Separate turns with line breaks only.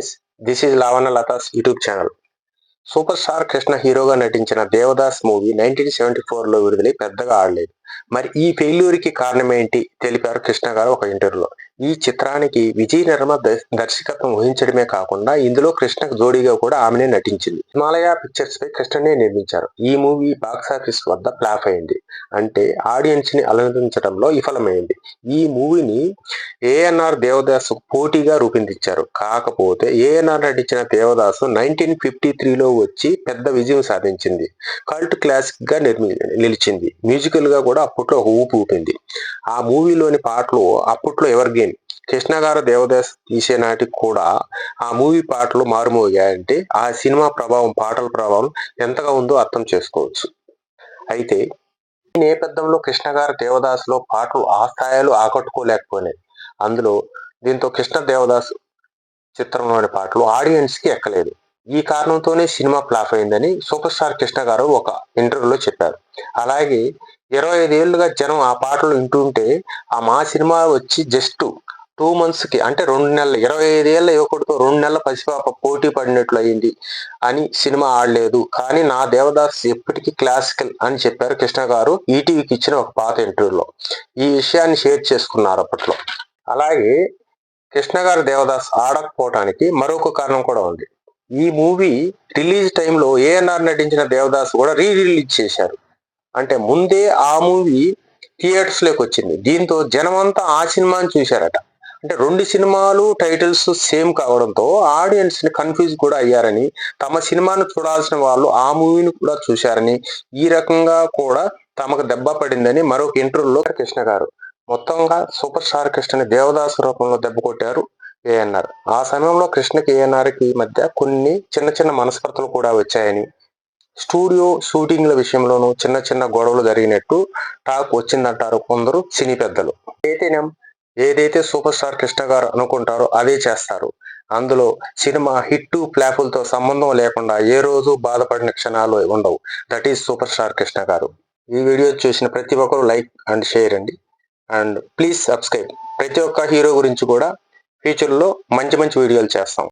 Guys this is లావణ Latha's YouTube channel super star Krishna హీరోగా నటించిన దేవదాస్ మూవీ నైన్టీన్ సెవెంటీ ఫోర్లో విడుదలై పెద్దగా ఆడలేదు. మరి ఈ ఫెయిల్యూర్కి కారణం ఏంటి? తెలిపారు కృష్ణ గారు ఒక ఇంటర్వ్యూలో ఈ చిత్రానికి విజయ్ నిర్మ దర్శకత్వం వహించడమే కాకుండా ఇందులో కృష్ణకు జోడీగా కూడా ఆమెనే నటించింది. హిమాలయ పిక్చర్స్ పై కృష్ణనే నిర్మించారు. ఈ మూవీ బాక్స్ ఆఫీస్ వద్ద ఫ్లాప్ అయింది. అంటే ఆడియన్స్ని అలరించడంలో విఫలమైంది. ఈ మూవీని ఏఎన్ఆర్ దేవదాస్ పోటీగా రూపొందించారు. కాకపోతే ఏఎన్ఆర్ నటించిన దేవదాసు నైన్టీన్ ఫిఫ్టీ త్రీలో వచ్చి పెద్ద విజయం సాధించింది. కల్ట్ క్లాసిక్గా నిర్మి నిలిచింది. మ్యూజికల్గా కూడా అప్పట్లో ఒక ఊపు ఊపింది. ఆ మూవీలోని పాటలు అప్పట్లో ఎవరి గేమ్ కృష్ణ గారు దేవదాస్ తీసే నాటికి కూడా ఆ మూవీ పాటలు మారుమోగాయంటే ఆ సినిమా ప్రభావం పాటల ప్రభావం ఎంతగా ఉందో అర్థం చేసుకోవచ్చు. అయితే ఈ నేపథ్యంలో కృష్ణ గారు దేవదాసులో పాటలు ఆ స్థాయిలో ఆకట్టుకోలేకపోయినాయి. అందులో దీంతో కృష్ణ దేవదాస్ చిత్రంలోని పాటలు ఆడియన్స్కి ఎక్కలేదు. ఈ కారణంతోనే సినిమా ఫ్లాప్ అయిందని సూపర్ స్టార్ కృష్ణ గారు ఒక ఇంటర్వ్యూలో చెప్పారు. అలాగే ఇరవై ఐదేళ్ళుగా జనం ఆ పాటలు వింటుంటే ఆ మా సినిమా వచ్చి జస్ట్ టూ మంత్స్కి అంటే రెండు నెలలు ఇరవై ఐదేళ్ళ యువకుడితో రెండు నెలల పసిపాప పోటీ పడినట్లు అయింది అని సినిమా ఆడలేదు. కానీ నా దేవదాస్ ఎప్పటికీ క్లాసికల్ అని చెప్పారు కృష్ణ గారు ఈటీవీకి ఇచ్చిన ఒక పాత ఇంటర్వ్యూలో. ఈ విషయాన్ని షేర్ చేసుకున్నారు అప్పట్లో. అలాగే కృష్ణ గారు దేవదాస్ ఆడకపోవటానికి మరొక కారణం కూడా ఉంది. ఈ మూవీ రిలీజ్ టైంలో ఏఎన్ఆర్ నటించిన దేవదాస్ కూడా రీ రిలీజ్ చేశారు. అంటే ముందే ఆ మూవీ థియేటర్స్లోకి వచ్చింది. దీంతో జనమంతా ఆ సినిమాని చూశారట. అంటే రెండు సినిమాలు టైటిల్స్ సేమ్ కావడంతో ఆడియన్స్ని కన్ఫ్యూజ్ కూడా అయ్యారని తమ సినిమాను చూడాల్సిన వాళ్ళు ఆ మూవీని కూడా చూశారని ఈ రకంగా కూడా తమకు దెబ్బ పడిందని మరొక ఇంటర్వ్యూలో కృష్ణ గారు. మొత్తంగా సూపర్ స్టార్ కృష్ణని దేవదాస్ రూపంలో దెబ్బ కొట్టారు ఏఎన్ఆర్. ఆ సమయంలో కృష్ణకి ఏఎన్ఆర్కి మధ్య కొన్ని చిన్న చిన్న మనస్పర్ధలు కూడా వచ్చాయని స్టూడియో షూటింగ్ల విషయంలోనూ చిన్న చిన్న గొడవలు జరిగినట్టు టాక్ వచ్చిందంటారు కొందరు సినీ పెద్దలు. చైతన్యం ఏదైతే సూపర్ స్టార్ కృష్ణ గారు అనుకుంటారో అదే చేస్తారు. అందులో సినిమా హిట్ ఫ్లాపులతో సంబంధం లేకుండా ఏ రోజు బాధపడిన క్షణాలు ఉండవు. That is super star Krishna garu. ఈ వీడియో చూసిన ప్రతి ఒక్కరు లైక్ అండ్ షేర్ అండి. And please subscribe. ప్రతి ఒక్క హీరో గురించి కూడా ఫ్యూచర్లో మంచి మంచి వీడియోలు చేస్తాం.